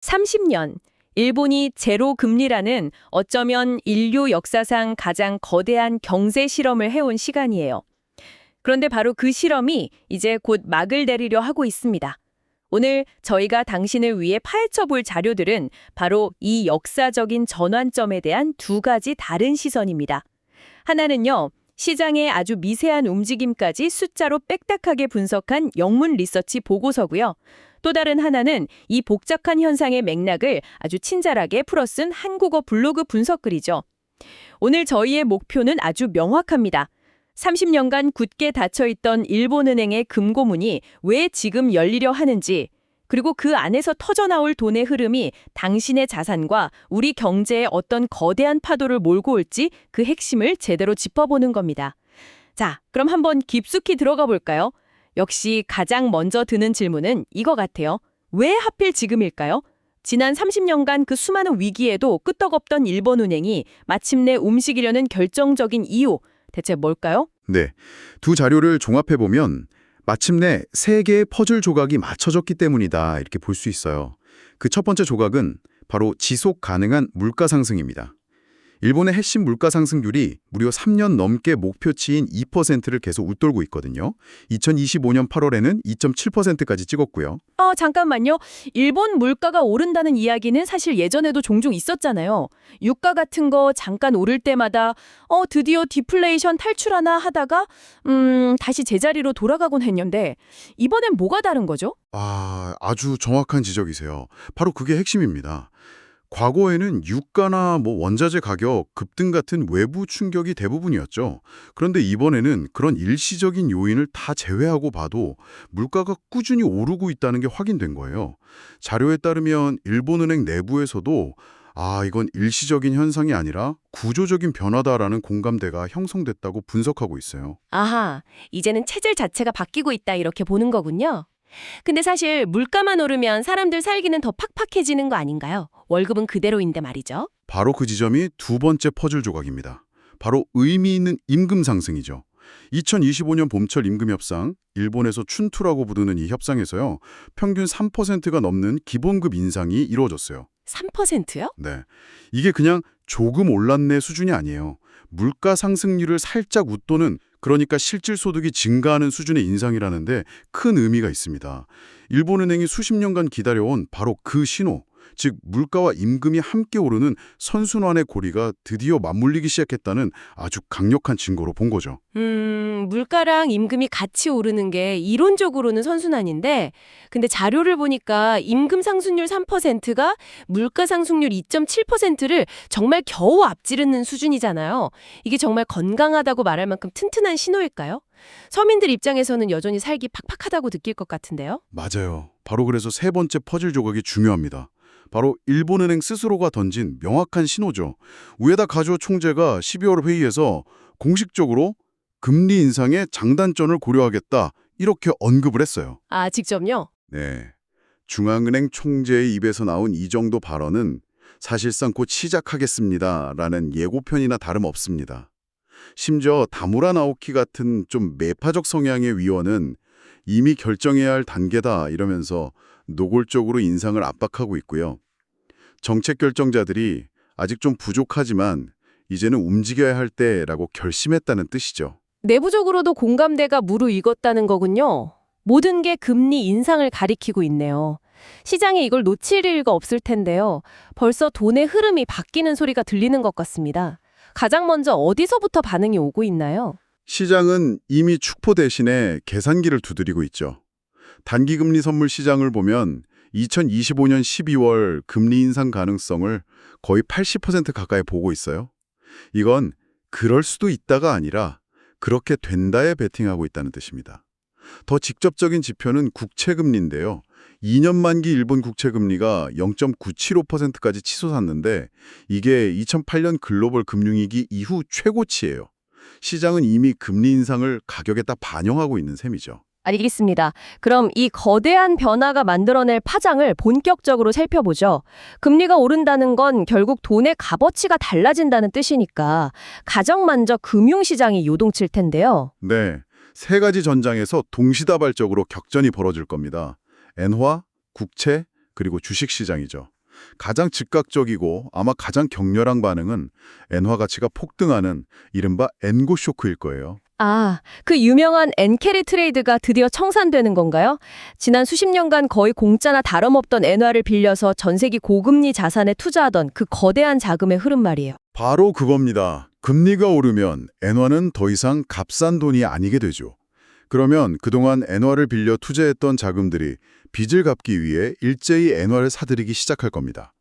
30년, 일본이 제로 금리라는 어쩌면 인류 역사상 가장 거대한 경제 실험을 해온 시간이에요. 그런데 바로 그 실험이 이제 곧 막을 내리려 하고 있습니다. 오늘 저희가 당신을 위해 파헤쳐 볼 자료들은 바로 이 역사적인 전환점에 대한 두 가지 다른 시선입니다. 하나는요, 시장의 아주 미세한 움직임까지 숫자로 빽딱하게 분석한 영문 리서치 보고서고요. 또 다른 하나는 이 복잡한 현상의 맥락을 아주 친절하게 풀어쓴 한국어 블로그 분석글이죠. 오늘 저희의 목표는 아주 명확합니다. 30년간 굳게 닫혀있던 일본은행의 금고문이 왜 지금 열리려 하는지, 그리고 그 안에서 터져나올 돈의 흐름이 당신의 자산과 우리 경제에 어떤 거대한 파도를 몰고 올지 그 핵심을 제대로 짚어보는 겁니다. 자, 그럼 한번 깊숙이 들어가 볼까요? 역시 가장 먼저 드는 질문은 이거 같아요. 왜 하필 지금일까요? 지난 30년간 그 수많은 위기에도 끄떡없던 일본 은행이 마침내 움직이려는 결정적인 이유, 대체 뭘까요? 네, 두 자료를 종합해보면 마침내 세 개의 퍼즐 조각이 맞춰졌기 때문이다 이렇게 볼 수 있어요. 그 첫 번째 조각은 바로 지속 가능한 물가 상승입니다. 일본의 핵심 물가 상승률이 무려 3년 넘게 목표치인 2%를 계속 웃돌고 있거든요. 2025년 8월에는 2.7%까지 찍었고요. 어, 잠깐만요. 일본 물가가 오른다는 이야기는 사실 예전에도 종종 있었잖아요. 유가 같은 거 잠깐 오를 때마다 어, 드디어 디플레이션 탈출하나 하다가 음, 다시 제자리로 돌아가곤 했는데 이번엔 뭐가 다른 거죠? 아, 아주 정확한 지적이세요. 바로 그게 핵심입니다. 과거에는 유가나 뭐 원자재 가격 급등 같은 외부 충격이 대부분이었죠. 그런데 이번에는 그런 일시적인 요인을 다 제외하고 봐도 물가가 꾸준히 오르고 있다는 게 확인된 거예요. 자료에 따르면 일본은행 내부에서도 아, 이건 일시적인 현상이 아니라 구조적인 변화다라는 공감대가 형성됐다고 분석하고 있어요. 아하, 이제는 체질 자체가 바뀌고 있다 이렇게 보는 거군요. 근데 사실 물가만 오르면 사람들 살기는 더 팍팍해지는 거 아닌가요? 월급은 그대로인데 말이죠. 바로 그 지점이 두 번째 퍼즐 조각입니다. 바로 의미 있는 임금 상승이죠. 2025년 봄철 임금 협상, 일본에서 춘투라고 부르는 이 협상에서요. 평균 3%가 넘는 기본급 인상이 이루어졌어요. 3%요? 네. 이게 그냥 조금 올랐네 수준이 아니에요. 물가 상승률을 살짝 웃도는 그러니까 실질 소득이 증가하는 수준의 인상이라는데 큰 의미가 있습니다. 일본은행이 수십 년간 기다려온 바로 그 신호, 즉 물가와 임금이 함께 오르는 선순환의 고리가 드디어 맞물리기 시작했다는 아주 강력한 증거로 본 거죠. 음, 물가랑 임금이 같이 오르는 게 이론적으로는 선순환인데, 근데 자료를 보니까 임금 상승률 3%가 물가 상승률 2.7%를 정말 겨우 앞지르는 수준이잖아요. 이게 정말 건강하다고 말할 만큼 튼튼한 신호일까요? 서민들 입장에서는 여전히 살기 팍팍하다고 느낄 것 같은데요? 맞아요. 바로 그래서 세 번째 퍼즐 조각이 중요합니다. 바로 일본은행 스스로가 던진 명확한 신호죠. 우에다 가조 총재가 12월 회의에서 공식적으로 금리 인상의 장단점을 고려하겠다 이렇게 언급을 했어요. 아, 직접요? 네. 중앙은행 총재의 입에서 나온 이 정도 발언은 사실상 곧 시작하겠습니다라는 예고편이나 다름없습니다. 심지어 다무라 나오키 같은 좀 매파적 성향의 위원은 이미 결정해야 할 단계다 이러면서 노골적으로 인상을 압박하고 있고요. 정책 결정자들이 아직 좀 부족하지만 이제는 움직여야 할 때라고 결심했다는 뜻이죠. 내부적으로도 공감대가 무르익었다는 거군요. 모든 게 금리 인상을 가리키고 있네요. 시장에 이걸 놓칠 이유가 없을 텐데요. 벌써 돈의 흐름이 바뀌는 소리가 들리는 것 같습니다. 가장 먼저 어디서부터 반응이 오고 있나요? 시장은 이미 축포 대신에 계산기를 두드리고 있죠. 단기금리 선물 시장을 보면 2025년 12월 금리 인상 가능성을 거의 80% 가까이 보고 있어요. 이건 그럴 수도 있다가 아니라 그렇게 된다에 베팅하고 있다는 뜻입니다. 더 직접적인 지표는 국채금리인데요. 2년 만기 일본 국채금리가 0.975%까지 치솟았는데 이게 2008년 글로벌 금융위기 이후 최고치예요. 시장은 이미 금리 인상을 가격에 딱 반영하고 있는 셈이죠. 알겠습니다. 그럼 이 거대한 변화가 만들어낼 파장을 본격적으로 살펴보죠. 금리가 오른다는 건 결국 돈의 값어치가 달라진다는 뜻이니까 가정만적 금융시장이 요동칠 텐데요. 네, 세 가지 전장에서 동시다발적으로 격전이 벌어질 겁니다. 엔화, 국채, 그리고 주식시장이죠. 가장 즉각적이고 아마 가장 격렬한 반응은 엔화 가치가 폭등하는 이른바 엔고 쇼크일 거예요. 아, 그 유명한 엔캐리 트레이드가 드디어 청산되는 건가요? 지난 수십 년간 거의 공짜나 다름없던 엔화를 빌려서 전세기 고금리 자산에 투자하던 그 거대한 자금의 흐름 말이에요. 바로 그겁니다. 금리가 오르면 엔화는 더 이상 값싼 돈이 아니게 되죠. 그러면 그동안 엔화를 빌려 투자했던 자금들이 빚을 갚기 위해 일제히 엔화를 사들이기 시작할 겁니다.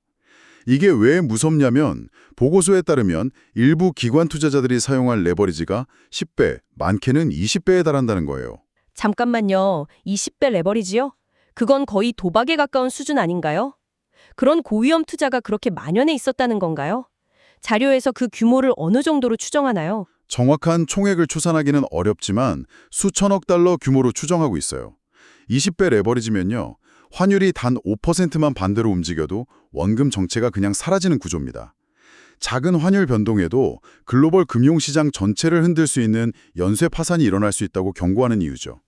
이게 왜 무섭냐면 보고서에 따르면 일부 기관 투자자들이 사용할 레버리지가 10배, 많게는 20배에 달한다는 거예요. 잠깐만요. 20배 레버리지요? 그건 거의 도박에 가까운 수준 아닌가요? 그런 고위험 투자가 그렇게 만연해 있었다는 건가요? 자료에서 그 규모를 어느 정도로 추정하나요? 정확한 총액을 추산하기는 어렵지만 수천억 달러 규모로 추정하고 있어요. 20배 레버리지면요. 환율이 단 5%만 반대로 움직여도 원금 정체가 그냥 사라지는 구조입니다. 작은 환율 변동에도 글로벌 금융시장 전체를 흔들 수 있는 연쇄 파산이 일어날 수 있다고 경고하는 이유죠.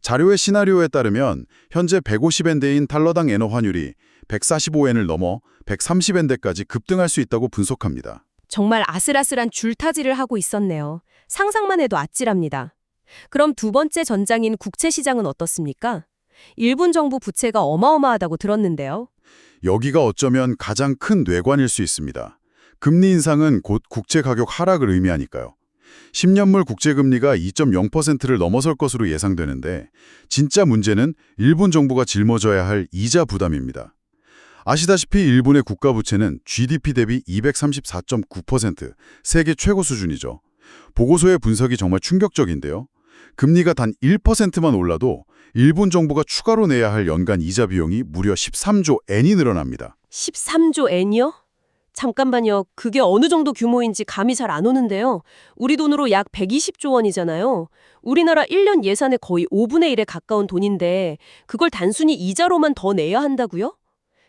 자료의 시나리오에 따르면 현재 150엔대인 달러당 엔화 환율이 145엔을 넘어 130엔대까지 급등할 수 있다고 분석합니다. 정말 아슬아슬한 줄타지를 하고 있었네요. 상상만 해도 아찔합니다. 그럼 두 번째 전장인 국채 시장은 어떻습니까? 일본 정부 부채가 어마어마하다고 들었는데요. 여기가 어쩌면 가장 큰 뇌관일 수 있습니다. 금리 인상은 곧 국채 가격 하락을 의미하니까요. 10년물 국채금리가 2.0%를 넘어설 것으로 예상되는데 진짜 문제는 일본 정부가 짊어져야 할 이자 부담입니다. 아시다시피 일본의 국가 부채는 GDP 대비 234.9%, 세계 최고 수준이죠. 보고서의 분석이 정말 충격적인데요. 금리가 단 1%만 올라도 일본 정부가 추가로 내야 할 연간 이자 비용이 무려 13조 엔이 늘어납니다. 13조 엔이요? 잠깐만요. 그게 어느 정도 규모인지 감이 잘 안 오는데요. 우리 돈으로 약 120조 원이잖아요. 우리나라 1년 예산의 거의 5분의 1에 가까운 돈인데 그걸 단순히 이자로만 더 내야 한다고요?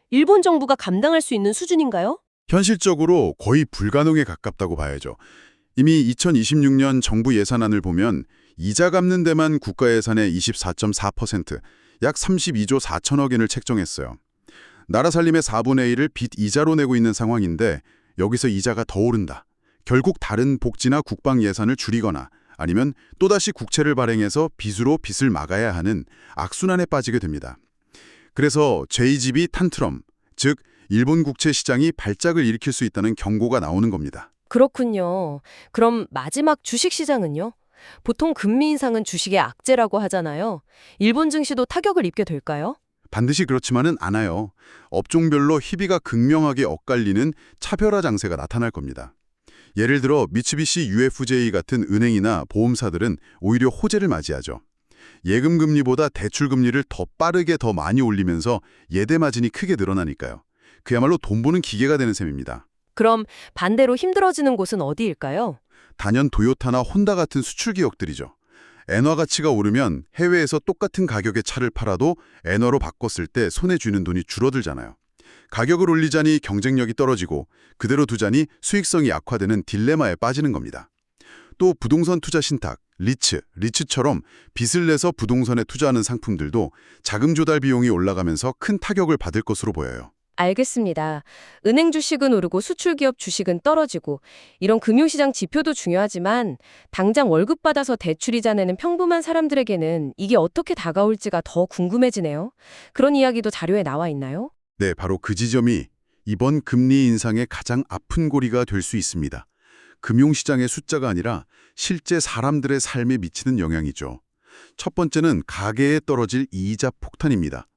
일본 정부가 감당할 수 있는 수준인가요? 현실적으로 거의 불가능에 가깝다고 봐야죠. 이미 2026년 정부 예산안을 보면 이자 갚는 데만 국가 예산의 24.4%, 약 32조 4천억 엔을 책정했어요. 나라 살림의 4분의 1을 빚 이자로 내고 있는 상황인데 여기서 이자가 더 오른다. 결국 다른 복지나 국방 예산을 줄이거나 아니면 또다시 국채를 발행해서 빚으로 빚을 막아야 하는 악순환에 빠지게 됩니다. 그래서 제2집이 탄트럼, 즉 일본 국채 시장이 발작을 일으킬 수 있다는 경고가 나오는 겁니다. 그렇군요. 그럼 마지막 주식 시장은요? 보통 금리 인상은 주식의 악재라고 하잖아요. 일본 증시도 타격을 입게 될까요? 반드시 그렇지만은 않아요. 업종별로 희비가 극명하게 엇갈리는 차별화 장세가 나타날 겁니다. 예를 들어 미츠비시 UFJ 같은 은행이나 보험사들은 오히려 호재를 맞이하죠. 예금 금리보다 대출 금리를 더 빠르게 더 많이 올리면서 예대 마진이 크게 늘어나니까요. 그야말로 돈 버는 기계가 되는 셈입니다. 그럼 반대로 힘들어지는 곳은 어디일까요? 단연 도요타나 혼다 같은 수출 기업들이죠. 엔화 가치가 오르면 해외에서 똑같은 가격의 차를 팔아도 엔화로 바꿨을 때 손에 쥐는 돈이 줄어들잖아요. 가격을 올리자니 경쟁력이 떨어지고 그대로 두자니 수익성이 악화되는 딜레마에 빠지는 겁니다. 또 부동산 투자 신탁, 리츠, 리츠처럼 빚을 내서 부동산에 투자하는 상품들도 자금 조달 비용이 올라가면서 큰 타격을 받을 것으로 보여요. 알겠습니다. 은행 주식은 오르고 수출 기업 주식은 떨어지고 이런 금융시장 지표도 중요하지만 당장 월급 받아서 대출이자 내는 평범한 사람들에게는 이게 어떻게 다가올지가 더 궁금해지네요. 그런 이야기도 자료에 나와 있나요? 네, 바로 그 지점이 이번 금리 인상의 가장 아픈 고리가 될 수 있습니다. 금융시장의 숫자가 아니라 실제 사람들의 삶에 미치는 영향이죠. 첫 번째는 가계에 떨어질 이자 폭탄입니다.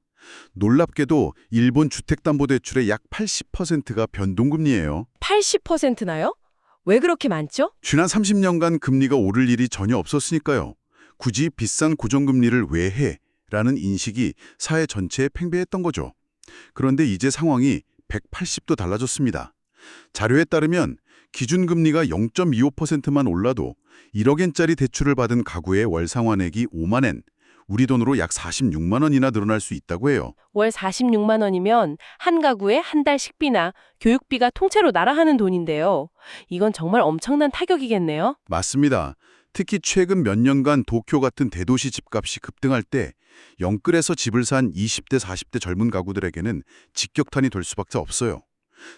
놀랍게도 일본 주택담보대출의 약 80%가 변동금리예요. 80%나요? 왜 그렇게 많죠? 지난 30년간 금리가 오를 일이 전혀 없었으니까요. 굳이 비싼 고정금리를 왜 해? 라는 인식이 사회 전체에 팽배했던 거죠. 그런데 이제 상황이 180도 달라졌습니다. 자료에 따르면 기준금리가 0.25%만 올라도 1억 엔짜리 대출을 받은 가구의 월 상환액이 5만 엔, 우리 돈으로 약 46만 원이나 늘어날 수 있다고 해요. 월 46만 원이면 한 가구에 한 달 식비나 교육비가 통째로 날아가는 돈인데요. 이건 정말 엄청난 타격이겠네요. 맞습니다. 특히 최근 몇 년간 도쿄 같은 대도시 집값이 급등할 때 영끌에서 집을 산 20대, 40대 젊은 가구들에게는 직격탄이 될 수밖에 없어요.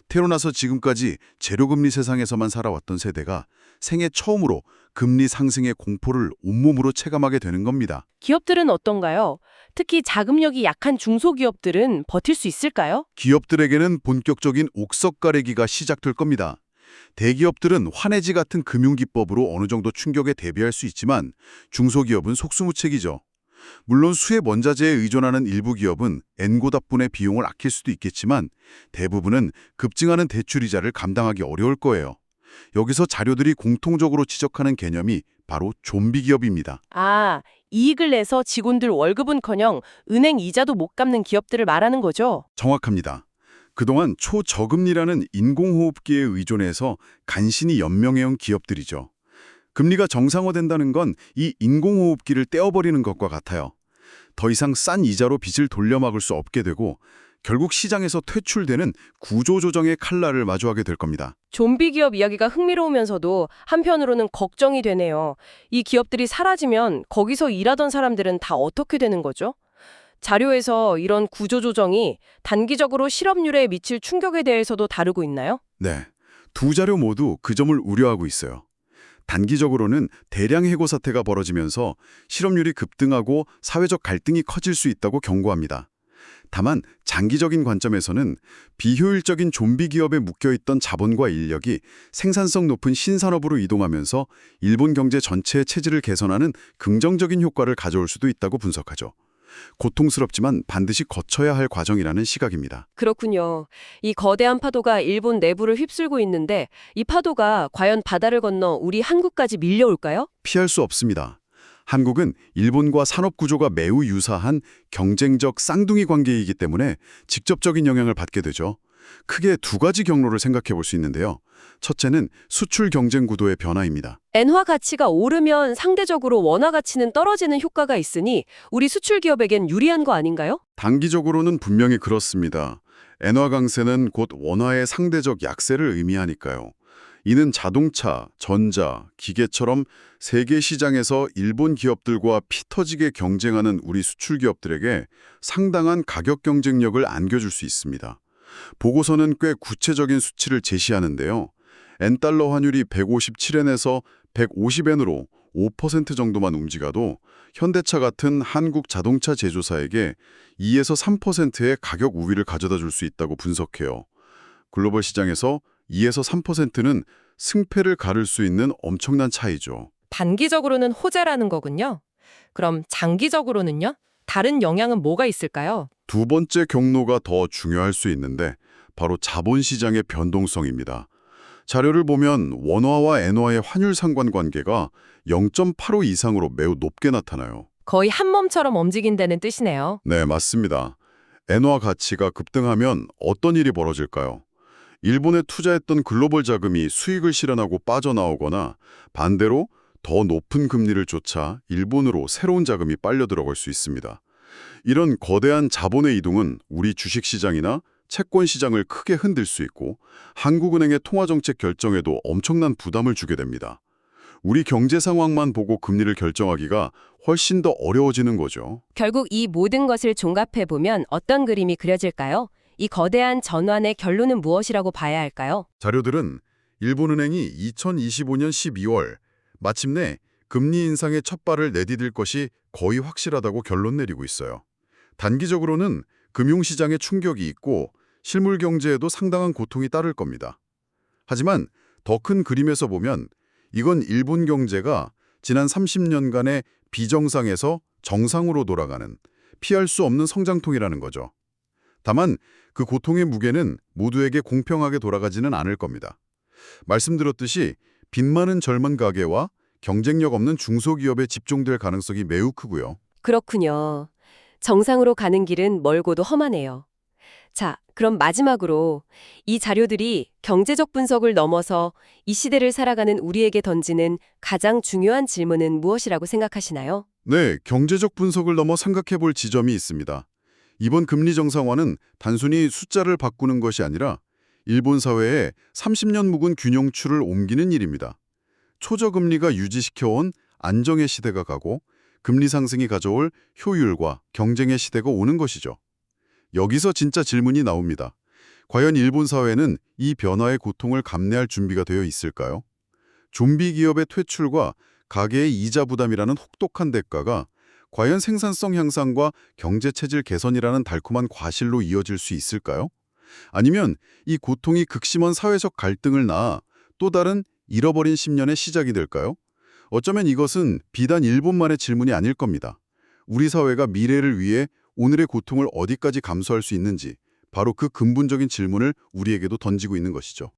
태어나서 지금까지 제로금리 세상에서만 살아왔던 세대가 생애 처음으로 금리 상승의 공포를 온몸으로 체감하게 되는 겁니다. 기업들은 어떤가요? 특히 자금력이 약한 중소기업들은 버틸 수 있을까요? 기업들에게는 본격적인 옥석 가래기가 시작될 겁니다. 대기업들은 환해지 같은 금융기법으로 어느 정도 충격에 대비할 수 있지만 중소기업은 속수무책이죠. 물론 수입 원자재에 의존하는 일부 기업은 엔고답분의 비용을 아낄 수도 있겠지만 대부분은 급증하는 대출이자를 감당하기 어려울 거예요. 여기서 자료들이 공통적으로 지적하는 개념이 바로 좀비 기업입니다. 아, 이익을 내서 직원들 월급은커녕 은행 이자도 못 갚는 기업들을 말하는 거죠. 정확합니다. 그동안 초저금리라는 인공호흡기에 의존해서 간신히 연명해온 기업들이죠. 금리가 정상화된다는 건 이 인공호흡기를 떼어버리는 것과 같아요. 더 이상 싼 이자로 빚을 돌려막을 수 없게 되고 결국 시장에서 퇴출되는 구조조정의 칼날을 마주하게 될 겁니다. 좀비 기업 이야기가 흥미로우면서도 한편으로는 걱정이 되네요. 이 기업들이 사라지면 거기서 일하던 사람들은 다 어떻게 되는 거죠? 자료에서 이런 구조조정이 단기적으로 실업률에 미칠 충격에 대해서도 다루고 있나요? 네, 두 자료 모두 그 점을 우려하고 있어요. 단기적으로는 대량 해고 사태가 벌어지면서 실업률이 급등하고 사회적 갈등이 커질 수 있다고 경고합니다. 다만 장기적인 관점에서는 비효율적인 좀비 기업에 묶여있던 자본과 인력이 생산성 높은 신산업으로 이동하면서 일본 경제 전체의 체질을 개선하는 긍정적인 효과를 가져올 수도 있다고 분석하죠. 고통스럽지만 반드시 거쳐야 할 과정이라는 시각입니다. 그렇군요. 이 거대한 파도가 일본 내부를 휩쓸고 있는데 이 파도가 과연 바다를 건너 우리 한국까지 밀려올까요? 피할 수 없습니다. 한국은 일본과 산업 구조가 매우 유사한 경쟁적 쌍둥이 관계이기 때문에 직접적인 영향을 받게 되죠. 크게 두 가지 경로를 생각해 볼 수 있는데요. 첫째는 수출 경쟁 구도의 변화입니다. 엔화 가치가 오르면 상대적으로 원화 가치는 떨어지는 효과가 있으니 우리 수출 기업에겐 유리한 거 아닌가요? 단기적으로는 분명히 그렇습니다. 엔화 강세는 곧 원화의 상대적 약세를 의미하니까요. 이는 자동차, 전자, 기계처럼 세계 시장에서 일본 기업들과 피 터지게 경쟁하는 우리 수출 기업들에게 상당한 가격 경쟁력을 안겨줄 수 있습니다. 보고서는 꽤 구체적인 수치를 제시하는데요. 엔달러 환율이 157엔에서 150엔으로 5% 정도만 움직여도 현대차 같은 한국 자동차 제조사에게 2에서 3%의 가격 우위를 가져다 줄 수 있다고 분석해요. 글로벌 시장에서 2에서 3%는 승패를 가를 수 있는 엄청난 차이죠. 단기적으로는 호재라는 거군요. 그럼 장기적으로는요? 다른 영향은 뭐가 있을까요? 두 번째 경로가 더 중요할 수 있는데 바로 자본시장의 변동성입니다. 자료를 보면 원화와 엔화의 환율 상관관계가 0.85 이상으로 매우 높게 나타나요. 거의 한 몸처럼 움직인다는 뜻이네요. 네, 맞습니다. 엔화 가치가 급등하면 어떤 일이 벌어질까요? 일본에 투자했던 글로벌 자금이 수익을 실현하고 빠져나오거나 반대로 더 높은 금리를 쫓아 일본으로 새로운 자금이 빨려 들어갈 수 있습니다. 이런 거대한 자본의 이동은 우리 주식시장이나 채권 시장을 크게 흔들 수 있고 한국은행의 통화정책 결정에도 엄청난 부담을 주게 됩니다. 우리 경제 상황만 보고 금리를 결정하기가 훨씬 더 어려워지는 거죠. 결국 이 모든 것을 종합해 보면 어떤 그림이 그려질까요? 이 거대한 전환의 결론은 무엇이라고 봐야 할까요? 자료들은 일본은행이 2025년 12월 마침내 금리 인상의 첫 발을 내디딜 것이 거의 확실하다고 결론 내리고 있어요. 단기적으로는 금융시장에 충격이 있고 실물 경제에도 상당한 고통이 따를 겁니다. 하지만 더 큰 그림에서 보면 이건 일본 경제가 지난 30년간의 비정상에서 정상으로 돌아가는 피할 수 없는 성장통이라는 거죠. 다만 그 고통의 무게는 모두에게 공평하게 돌아가지는 않을 겁니다. 말씀드렸듯이 빚 많은 젊은 가게와 경쟁력 없는 중소기업에 집중될 가능성이 매우 크고요. 그렇군요. 정상으로 가는 길은 멀고도 험하네요. 자, 그럼 마지막으로 이 자료들이 경제적 분석을 넘어서 이 시대를 살아가는 우리에게 던지는 가장 중요한 질문은 무엇이라고 생각하시나요? 네, 경제적 분석을 넘어 생각해 볼 지점이 있습니다. 이번 금리 정상화는 단순히 숫자를 바꾸는 것이 아니라 일본 사회에 30년 묵은 균형추를 옮기는 일입니다. 초저금리가 유지시켜온 안정의 시대가 가고 금리 상승이 가져올 효율과 경쟁의 시대가 오는 것이죠. 여기서 진짜 질문이 나옵니다. 과연 일본 사회는 이 변화의 고통을 감내할 준비가 되어 있을까요? 좀비 기업의 퇴출과 가계의 이자 부담이라는 혹독한 대가가 과연 생산성 향상과 경제 체질 개선이라는 달콤한 과실로 이어질 수 있을까요? 아니면 이 고통이 극심한 사회적 갈등을 낳아 또 다른 잃어버린 10년의 시작이 될까요? 어쩌면 이것은 비단 일본만의 질문이 아닐 겁니다. 우리 사회가 미래를 위해 오늘의 고통을 어디까지 감수할 수 있는지 바로 그 근본적인 질문을 우리에게도 던지고 있는 것이죠.